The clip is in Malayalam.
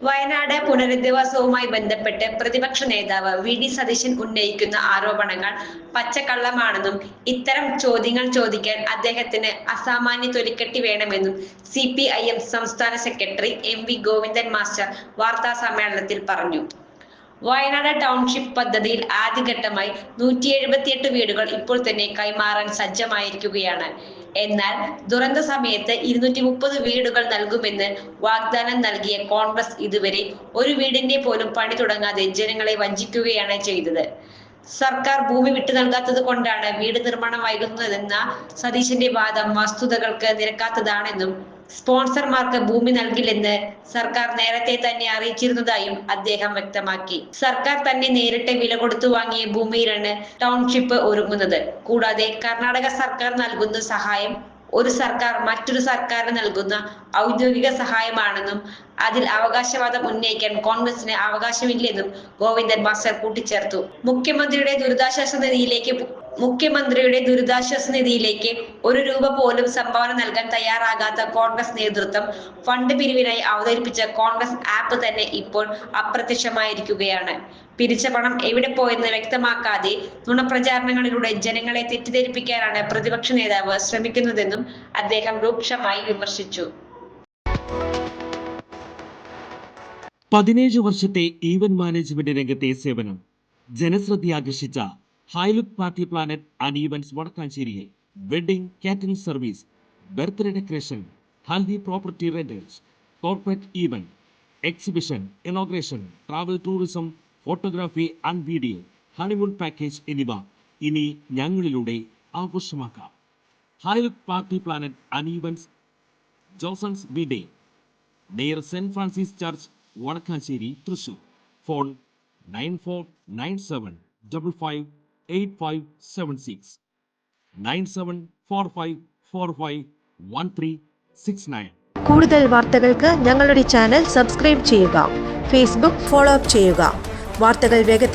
വയനാട് പുനരധിവാസവുമായി ബന്ധപ്പെട്ട് പ്രതിപക്ഷ നേതാവ് വി ഡി സതീശൻ ഉന്നയിക്കുന്ന ആരോപണങ്ങൾ പച്ചക്കള്ളമാണെന്നും ഇത്തരം ചോദ്യങ്ങൾ ചോദിക്കാൻ അദ്ദേഹത്തിന് അസാമാന്യ തൊലിക്കെട്ടി വേണമെന്നും സി പി ഐ എം സംസ്ഥാന secretary M V Govindan master വാർത്താ സമ്മേളനത്തിൽ പറഞ്ഞു. വയനാട് ടൗൺഷിപ്പ് പദ്ധതിയിൽ ആദ്യഘട്ടമായി നൂറ്റി എഴുപത്തിയെട്ട് വീടുകൾ ഇപ്പോൾ തന്നെ കൈമാറാൻ സജ്ജമായിരിക്കുകയാണ്. എന്നാൽ ദുരന്ത സമയത്ത് ഇരുന്നൂറ്റി മുപ്പത് വീടുകൾ നൽകുമെന്ന് വാഗ്ദാനം നൽകിയ കോൺഗ്രസ് ഇതുവരെ ഒരു വീടിന്റെ പോലും പണി തുടങ്ങാതെ ജനങ്ങളെ വഞ്ചിക്കുകയാണ് ചെയ്തത്. സർക്കാർ ഭൂമി വിട്ടു നൽകാത്തത് കൊണ്ടാണ് വീട് നിർമ്മാണം വൈകുന്നതെന്ന സതീശന്റെ വാദം വസ്തുതകൾക്ക് നിരക്കാത്തതാണെന്നും സ്പോൺസർമാർക്ക് ഭൂമി നൽകില്ലെന്ന് സർക്കാർ നേരത്തെ തന്നെ അറിയിച്ചിരുന്നതായും അദ്ദേഹം വ്യക്തമാക്കി. സർക്കാർ തന്നെ നേരിട്ട് വില കൊടുത്തു വാങ്ങിയ ഭൂമിയിലാണ് ടൗൺഷിപ്പ് ഒരുങ്ങുന്നത്. കൂടാതെ കർണാടക സർക്കാർ നൽകുന്ന സഹായം ഒരു സർക്കാർ മറ്റൊരു സർക്കാരിന് നൽകുന്ന ഔദ്യോഗിക സഹായമാണെന്നും അതിൽ അവകാശവാദം ഉന്നയിക്കാൻ കോൺഗ്രസിന് അവകാശമില്ലെന്നും ഗോവിന്ദൻ മാസ്റ്റർ കൂട്ടിച്ചേർത്തു. മുഖ്യമന്ത്രിയുടെ ദുരിതാശ്വാസ നിധിയിലേക്ക് മുഖ്യമന്ത്രിയുടെ ദുരിതാശ്വാസ നിധിയിലേക്ക് ഒരു രൂപ പോലും സംഭാവന നൽകാൻ തയ്യാറാകാത്ത കോൺഗ്രസ് നേതൃത്വം ഫണ്ട് പിരിവിനായി അവതരിപ്പിച്ച കോൺഗ്രസ് ആപ്പ് തന്നെ ഇപ്പോൾ അപ്രത്യക്ഷമായിരിക്കുകയാണ്. പിരിച്ച പണം എവിടെ പോയെന്ന് വ്യക്തമാക്കാതെ നുണപ്രചാരണങ്ങളിലൂടെ ജനങ്ങളെ തെറ്റിദ്ധരിപ്പിക്കാനാണ് പ്രതിപക്ഷ നേതാവ് ശ്രമിക്കുന്നതെന്നും അദ്ദേഹം രൂക്ഷമായി വിമർശിച്ചു. പതിനേഴ് വർഷത്തെ ഈവന്റ് മാനേജ്മെന്റ് രംഗത്തെ സേവനം ജനശ്രദ്ധയാകർഷിച്ച high look party planet and events വടക്കാഞ്ചേരിയിൽ wedding catering service birthday decoration haldi property rentals corporate event exhibition inauguration travel tourism photography and video honeymoon package എന്നിവ ഇനി ഞങ്ങളിലൂടെ ആഘോഷമാക്കാം. High look party planet and events Josons ബിഡേ near saint Francis church Vadakkanchery Thrissur phone nine four nine seven double five eight five seven six nine seven four five four five one three six nine കൂടുതൽ വാർത്തകൾക്ക് ഞങ്ങളുടെ ചാനൽ സബ്സ്ക്രൈബ് ചെയ്യുക ഫേസ്ബുക്ക് ഫോളോ അപ്പ് ചെയ്യുക. വാർത്തകൾ വേഗത്തിൽ